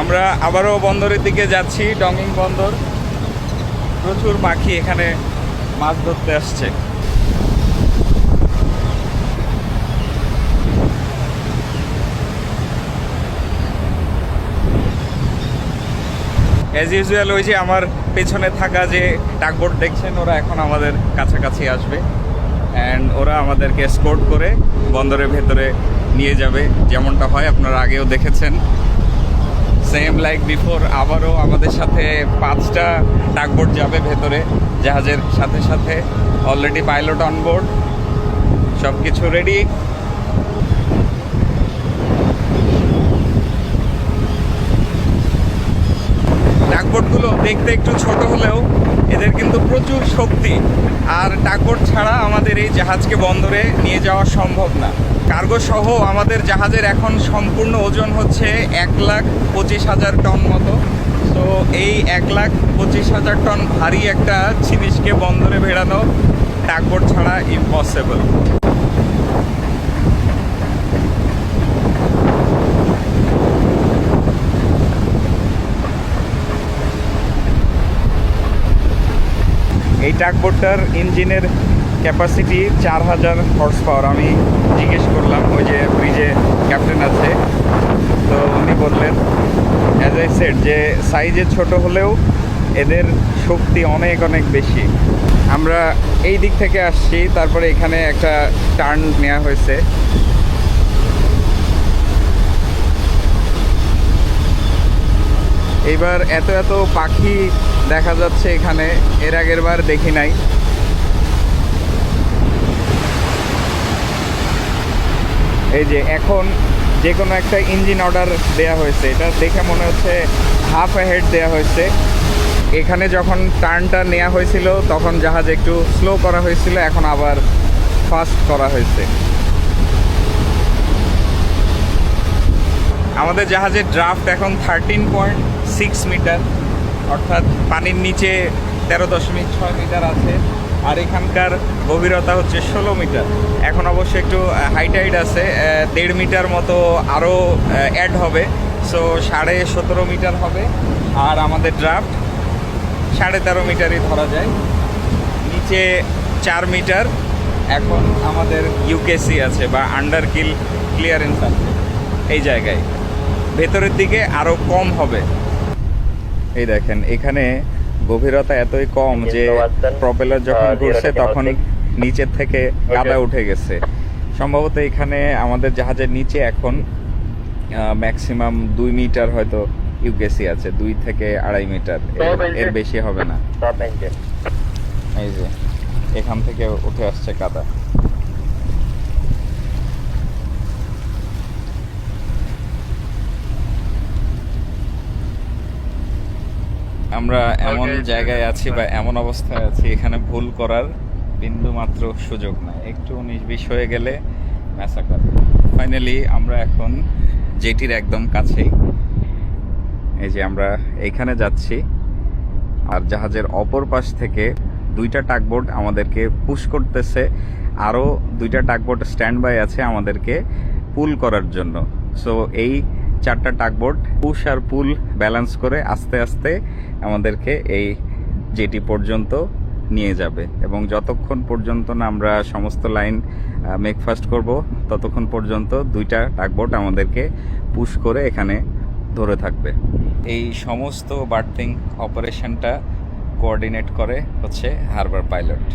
আমরা আবারও বন্দরের দিকে যাচ্ছি, ডঙ্গিং বন্দর। প্রচুর পাখি এখানে মাছ ধরতে আসছে। অ্যাজ ইউজুয়াল ওই যে আমার পেছনে থাকা যে টাকবোর্ড দেখছেন, ওরা এখন আমাদের কাছাকাছি আসবে। অ্যান্ড ওরা আমাদেরকে স্পোর্ট করে বন্দরের ভেতরে নিয়ে যাবে, যেমনটা হয়, আপনারা আগেও দেখেছেন। লাইক বিফোর আবারও আমাদের সাথে পাঁচটা টাকবোর্ড যাবে ভেতরে, জাহাজের সাথে সাথে অলরেডি পাইলট অনবোর্ড সব কিছু রেডি দেখতে একটু ছোট হলেও এদের কিন্তু প্রচুর শক্তি। আর টাকবোর্ড ছাড়া আমাদের এই জাহাজকে বন্দরে নিয়ে যাওয়া সম্ভব না। কার্গো সহ আমাদের জাহাজের এখন সম্পূর্ণ ওজন হচ্ছে এক লাখ পঁচিশ হাজার টন মতো। তো এই এক লাখ পঁচিশ হাজার টন ভারী একটা জিনিসকে বন্দরে ভেড়ানো টাকবোর্ড ছাড়া ইম্পসিবল এই টাকবোর্ডটার ইঞ্জিনের ক্যাপাসিটি চার হাজার হর্স পাওয়ার আমি জিজ্ঞেস করলাম, ওই যে ব্রিজে ক্যাপ্টেন আছে, তো উনি বললেন অ্যাজ আই সেট যে সাইজে ছোট হলেও এদের শক্তি অনেক অনেক বেশি। আমরা এই দিক থেকে আসছি, তারপরে এখানে একটা টার্ন নেওয়া হয়েছে। এইবার এত এত পাখি দেখা যাচ্ছে এখানে, এর আগের বার দেখি নাই। এই যে এখন যে কোনো একটা ইঞ্জিন অর্ডার দেয়া হয়েছে, এটা দেখে মনে হচ্ছে হাফ হেড দেয়া হয়েছে। এখানে যখন টার্নটা নেওয়া হয়েছিল, তখন জাহাজ একটু স্লো করা হয়েছিল, এখন আবার ফাস্ট করা হয়েছে। আমাদের জাহাজের ড্রাফট এখন থার্টিন পয়েন্ট সিক্স মিটার অর্থাৎ পানির নিচে তেরো দশমিক ছয় মিটার আছে, আর এখানকার গভীরতা হচ্ছে ষোলো মিটার। এখন অবশ্য একটু হাইটাইড আছে দেড় মিটার মতো আরও অ্যাড হবে। সো সাড়ে সতেরো মিটার হবে, আর আমাদের ড্রাফট সাড়ে তেরো মিটারই ধরা যায়। নিচে চার মিটার, এখন আমাদের ইউকেসি আছে বা আন্ডার কিল ক্লিয়ারেন্স আছে। এই জায়গায়। ভেতরের দিকে আরও কম হবে। এই দেখেন এখানে গভীরতা এতই কম যে প্রপেলার যখন ঘুরছে তখন নিচের থেকে কাদা উঠে গেছে। সম্ভবত এখানে আমাদের জাহাজের নিচে এখন ম্যাক্সিমাম দুই মিটার হয়তো ইউকেসি আছে দুই থেকে আড়াই মিটার এর- এর বেশি হবে না। এই যে এখান থেকে উঠে আসছে কাদা আমরা এমন জায়গায় আছি বা এমন অবস্থায় আছি এখানে ভুল করার বিন্দু মাত্র সুযোগ নাই। একটু বিশ হয়ে গেলে ম্যাসাকার ফাইনালি আমরা এখন জেটির একদম কাছেই। এই যে আমরা এইখানে যাচ্ছি আর জাহাজের অপর পাশ থেকে দুইটা টাকবোট আমাদেরকে পুশ করতেছে। আরও দুইটা টাকবোট স্ট্যান্ড বাই আছে আমাদেরকে পুল করার জন্য। সো এই চারটা টাকবোট পুশ আর পুল ব্যালেন্স করে আস্তে আস্তে আমাদেরকে এই জেটি পর্যন্ত নিয়ে যাবে। এবং যতক্ষণ পর্যন্ত না আমরা সমস্ত লাইন মেকফাস্ট করব, ততক্ষণ পর্যন্ত দুইটা টাকবোট আমাদেরকে পুশ করে এখানে ধরে থাকবে। এই সমস্ত বার্থিং অপারেশনটা কোঅর্ডিনেট করে হচ্ছে হারবার পাইলট।